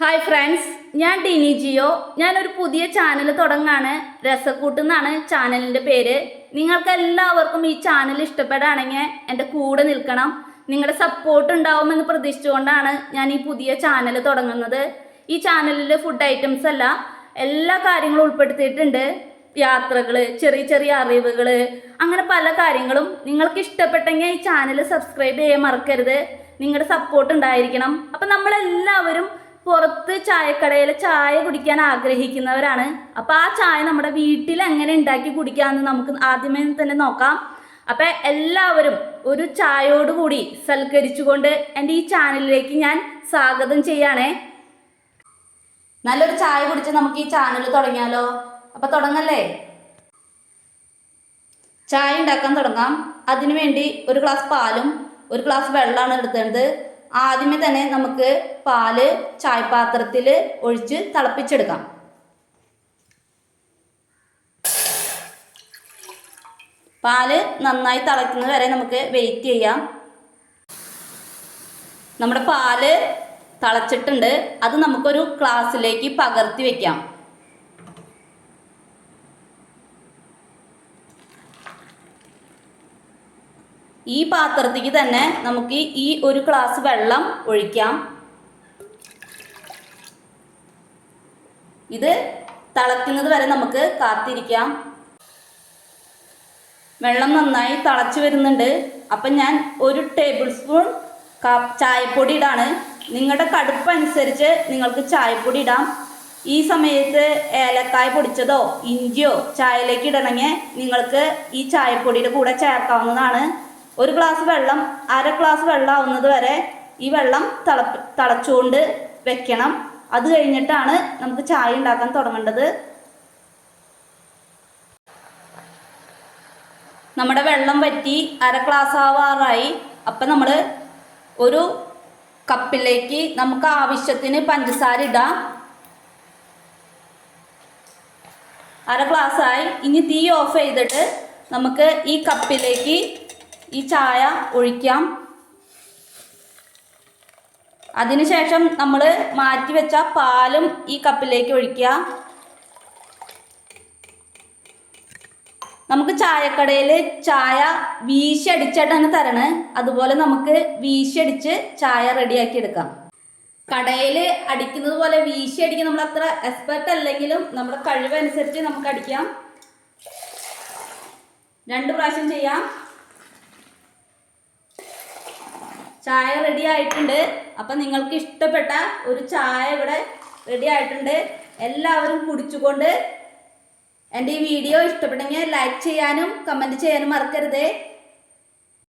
Hi friends ഞാൻ ടിനി ജിയോ. ഞാനൊരു പുതിയ ചാനൽ തുടങ്ങാണ്. രസക്കൂട്ട് എന്നാണ് ചാനലിന്റെ പേര്. നിങ്ങൾക്ക് എല്ലാവർക്കും ഈ ചാനൽ ഇഷ്ടപ്പെടുകയാണെങ്കിൽ എന്റെ കൂടെ നിൽക്കണം. നിങ്ങളുടെ സപ്പോർട്ട് ഉണ്ടാവുമെന്ന് പ്രതീക്ഷിച്ചുകൊണ്ടാണ് ഞാൻ ഈ പുതിയ ചാനൽ തുടങ്ങുന്നത്. ഈ ചാനലിൽ ഫുഡ് ഐറ്റംസ് അല്ല എല്ലാ കാര്യങ്ങളും ഉൾപ്പെടുത്തിയിട്ടുണ്ട്. യാത്രകൾ ചെറിയ ചെറിയ അറിവുകൾ അങ്ങനെ പല കാര്യങ്ങളും. നിങ്ങൾക്ക് ഇഷ്ടപ്പെട്ടെങ്കിൽ ഈ ചാനൽ സബ്സ്ക്രൈബ് ചെയ്യാൻ മറക്കരുത്. നിങ്ങളുടെ സപ്പോർട്ട് ഉണ്ടായിരിക്കണം. അപ്പം നമ്മളെല്ലാവരും പുറത്ത് ചായക്കടയിൽ ചായ കുടിക്കാൻ ആഗ്രഹിക്കുന്നവരാണ്. അപ്പോൾ ആ ചായ നമ്മുടെ വീട്ടിൽ എങ്ങനെ ഉണ്ടാക്കി കുടിക്കാമെന്ന് നമുക്ക് ആദ്യമേ തന്നെ നോക്കാം. അപ്പം എല്ലാവരും ഒരു ചായയോടുകൂടി സൽക്കരിച്ചുകൊണ്ട് എന്റെ ഈ ചാനലിലേക്ക് ഞാൻ സ്വാഗതം ചെയ്യാണേ. നല്ലൊരു ചായ കുടിച്ച് നമുക്ക് ഈ ചാനൽ തുടങ്ങിയാലോ? അപ്പം തുടങ്ങല്ലേ? ചായ ഉണ്ടാക്കാൻ തുടങ്ങാം. അതിനുവേണ്ടി ഒരു ഗ്ലാസ് പാലും ഒരു ഗ്ലാസ് വെള്ളമാണ് എടുത്തേണ്ടത്. ആദ്യമേ തന്നെ നമുക്ക് പാൽ ചായപാത്രത്തിൽ ഒഴിച്ച് തിളപ്പിച്ചെടുക്കാം. പാൽ നന്നായി തിളയ്ക്കുന്നത് വരെ നമുക്ക് വെയിറ്റ് ചെയ്യാം. നമ്മുടെ പാൽ തിളച്ചിട്ടുണ്ട്. അത് നമുക്കൊരു ഗ്ലാസ്സിലേക്ക് പകർത്തി വെക്കാം. ഈ പാത്രത്തേക്ക് തന്നെ നമുക്ക് ഈ ഒരു ഗ്ലാസ് വെള്ളം ഒഴിക്കാം. ഇത് തിളയ്ക്കുന്നത് വരെ നമുക്ക് കാത്തിരിക്കാം. വെള്ളം നന്നായി തിളച്ച് വരുന്നുണ്ട്. അപ്പം ഞാൻ ഒരു ടേബിൾ സ്പൂൺ ചായപ്പൊടി ഇടാണ്. നിങ്ങളുടെ കടുപ്പ് അനുസരിച്ച് നിങ്ങൾക്ക് ചായപ്പൊടി ഇടാം. ഈ സമയത്ത് ഏലക്കായ പൊടിച്ചതോ ഇഞ്ചിയോ ചായയിലേക്ക് ഇടണമെങ്കിൽ നിങ്ങൾക്ക് ഈ ചായപ്പൊടിയുടെ കൂടെ ചേർക്കാവുന്നതാണ്. ഒരു ഗ്ലാസ് വെള്ളം അര ഗ്ലാസ് വെള്ളം ആവുന്നത് വരെ ഈ വെള്ളം തിളപ്പ് തിളച്ചുകൊണ്ട് വെക്കണം. അത് കഴിഞ്ഞിട്ടാണ് നമുക്ക് ചായ ഉണ്ടാക്കാൻ തുടങ്ങേണ്ടത്. നമ്മുടെ വെള്ളം വറ്റി അര ഗ്ലാസ് ആവാറായി. അപ്പം നമ്മൾ ഒരു കപ്പിലേക്ക് നമുക്ക് ആവശ്യത്തിന് പഞ്ചസാര ഇടാം. അര ഗ്ലാസ് ആയി. ഇനി തീ ഓഫ് ചെയ്തിട്ട് നമുക്ക് ഈ കപ്പിലേക്ക് ഈ ചായ ഒഴിക്കാം. അതിനുശേഷം നമ്മൾ മാറ്റി വെച്ച പാലും ഈ കപ്പിലേക്ക് ഒഴിക്കുക. നമുക്ക് ചായക്കടയിൽ ചായ വീശിയടിച്ചിട്ടാണ് തരണേ. അതുപോലെ നമുക്ക് വീശിയടിച്ച് ചായ റെഡിയാക്കി എടുക്കാം. കടയിൽ അടിക്കുന്നത് പോലെ വീശി അടിക്കാൻ നമ്മൾ അത്ര എക്സ്പെർട്ട് അല്ലെങ്കിലും നമ്മുടെ കഴിവനുസരിച്ച് നമുക്ക് അടിക്കാം. രണ്ട് പ്രാവശ്യം ചെയ്യാം. ചായ റെഡി ആയിട്ടുണ്ട്. അപ്പം നിങ്ങൾക്ക് ഇഷ്ടപ്പെട്ട ഒരു ചായ ഇവിടെ റെഡി ആയിട്ടുണ്ട്. എല്ലാവരും കുടിച്ചുകൊണ്ട് എന്റെ ഈ വീഡിയോ ഇഷ്ടപ്പെട്ടെങ്കിൽ ലൈക്ക് ചെയ്യാനും കമന്റ് ചെയ്യാനും മറക്കരുതേ.